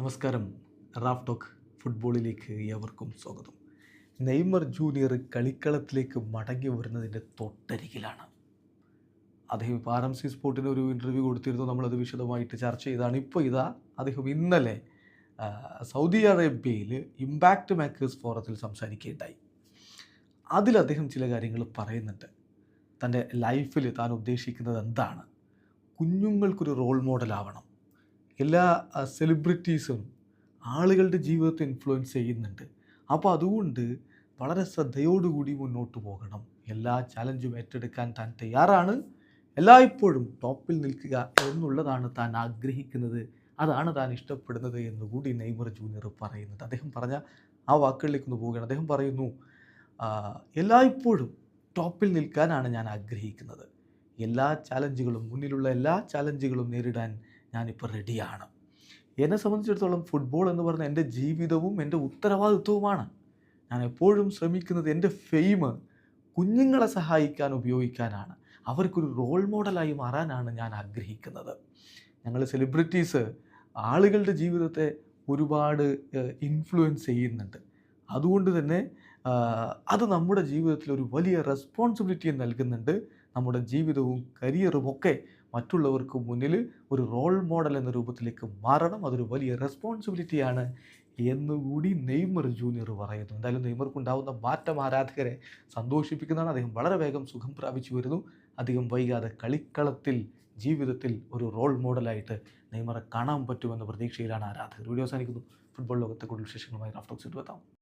നമസ്കാരം. Raf talk ഫുട്ബോളിലേക്ക് ഏവർക്കും സ്വാഗതം. നെയ്മർ ജൂനിയർ കളിക്കളത്തിലേക്ക് മടങ്ങി വരുന്നതിന്റെ തൊട്ടരികിലാണ്. അദ്ദേഹം ഇപ്പോൾ ആർ എം സി സ്പോർട്ടിന് ഒരു ഇന്റർവ്യൂ കൊടുത്തിരുന്നു. നമ്മളത് വിശദമായിട്ട് ചർച്ച ചെയ്താണ്. ഇപ്പോൾ ഇതാ അദ്ദേഹം ഇന്നലെ സൗദി അറേബ്യയിൽ ഇമ്പാക്റ്റ് മേക്കേഴ്സ് ഫോറത്തിൽ സംസാരിക്കുകയുണ്ടായി. അതിൽ അദ്ദേഹം ചില കാര്യങ്ങൾ പറയുന്നുണ്ട്. തന്റെ ലൈഫിൽ താൻ ഉദ്ദേശിക്കുന്നത് എന്താണ്? കുഞ്ഞുങ്ങൾക്കൊരു റോൾ മോഡലാവണം എല്ലാ സെലിബ്രിറ്റീസും ആളുകളുടെ ജീവിതത്തെ ഇൻഫ്ലുവൻസ് ചെയ്യുന്നുണ്ട്. അപ്പോൾ അതുകൊണ്ട് വളരെ ശ്രദ്ധയോടുകൂടി മുന്നോട്ട് പോകണം. എല്ലാ ചാലഞ്ചും ഏറ്റെടുക്കാൻ താൻ തയ്യാറാണ്. എല്ലായ്പ്പോഴും ടോപ്പിൽ നിൽക്കുക എന്നുള്ളതാണ് താൻ ആഗ്രഹിക്കുന്നത്. അതാണ് താൻ ഇഷ്ടപ്പെടുന്നത് എന്നുകൂടി നെയ്മർ ജൂനിയർ പറയുന്നത് അദ്ദേഹം പറഞ്ഞ ആ വാക്കുകളിലേക്ക് ഒന്ന് പോവുകയാണ്. അദ്ദേഹം പറയുന്നു "ആ, എല്ലായ്പ്പോഴും ടോപ്പിൽ നിൽക്കാനാണ് ഞാൻ ആഗ്രഹിക്കുന്നത്. എല്ലാ ചാലഞ്ചുകളും മുന്നിലുള്ള എല്ലാ ചാലഞ്ചുകളും നേരിടാൻ ഞാനിപ്പോൾ റെഡിയാണ് എന്നെ സംബന്ധിച്ചിടത്തോളം ഫുട്ബോൾ എന്ന് പറഞ്ഞ എന്റെ ജീവിതവും എന്റെ ഉത്തരവാദിത്വവുമാണ്. ഞാൻ എപ്പോഴും ശ്രമിക്കുന്നത് എന്റെ ഫെയിം കുഞ്ഞുങ്ങളെ സഹായിക്കാൻ ഉപയോഗിക്കാനാണ്. അവർക്കൊരു റോൾ മോഡലായി മാറാനാണ് ഞാൻ ആഗ്രഹിക്കുന്നത്. ഞങ്ങൾ സെലിബ്രിറ്റീസ് ആളുകളുടെ ജീവിതത്തെ ഒരുപാട് ഇൻഫ്ലുവൻസ് ചെയ്യുന്നുണ്ട്. അതുകൊണ്ട് തന്നെ അത് നമ്മുടെ ജീവിതത്തിൽ ഒരു വലിയ റെസ്പോൺസിബിലിറ്റി നൽകുന്നുണ്ട്. നമ്മുടെ ജീവിതവും കരിയറും ഒക്കെ മറ്റുള്ളവർക്ക് മുന്നിൽ ഒരു റോൾ മോഡൽ എന്ന രൂപത്തിലേക്ക് മാറണം. അതൊരു വലിയ റെസ്പോൺസിബിലിറ്റിയാണ് എന്നുകൂടി നെയ്മർ ജൂനിയർ പറയുന്നു. എന്തായാലും നെയ്മർക്ക് ഉണ്ടാകുന്ന മാറ്റം ആരാധകരെ സന്തോഷിപ്പിക്കുന്നതാണ്. അദ്ദേഹം വളരെ വേഗം സുഖം പ്രാപിച്ചു വരുന്നു. അധികം വൈകാതെ കളിക്കളത്തിൽ ജീവിതത്തിൽ ഒരു റോൾ മോഡലായിട്ട് നെയ്മറെ കാണാൻ പറ്റുമെന്ന പ്രതീക്ഷയിലാണ് ആരാധകർ. വീഡിയോ അവസാനിക്കുന്നു. ഫുട്ബോൾ ലോകത്തെ കൂടുതൽ വിശേഷങ്ങളുമായി റാഫ്റ്റോക്സിറ്റ് എത്താം.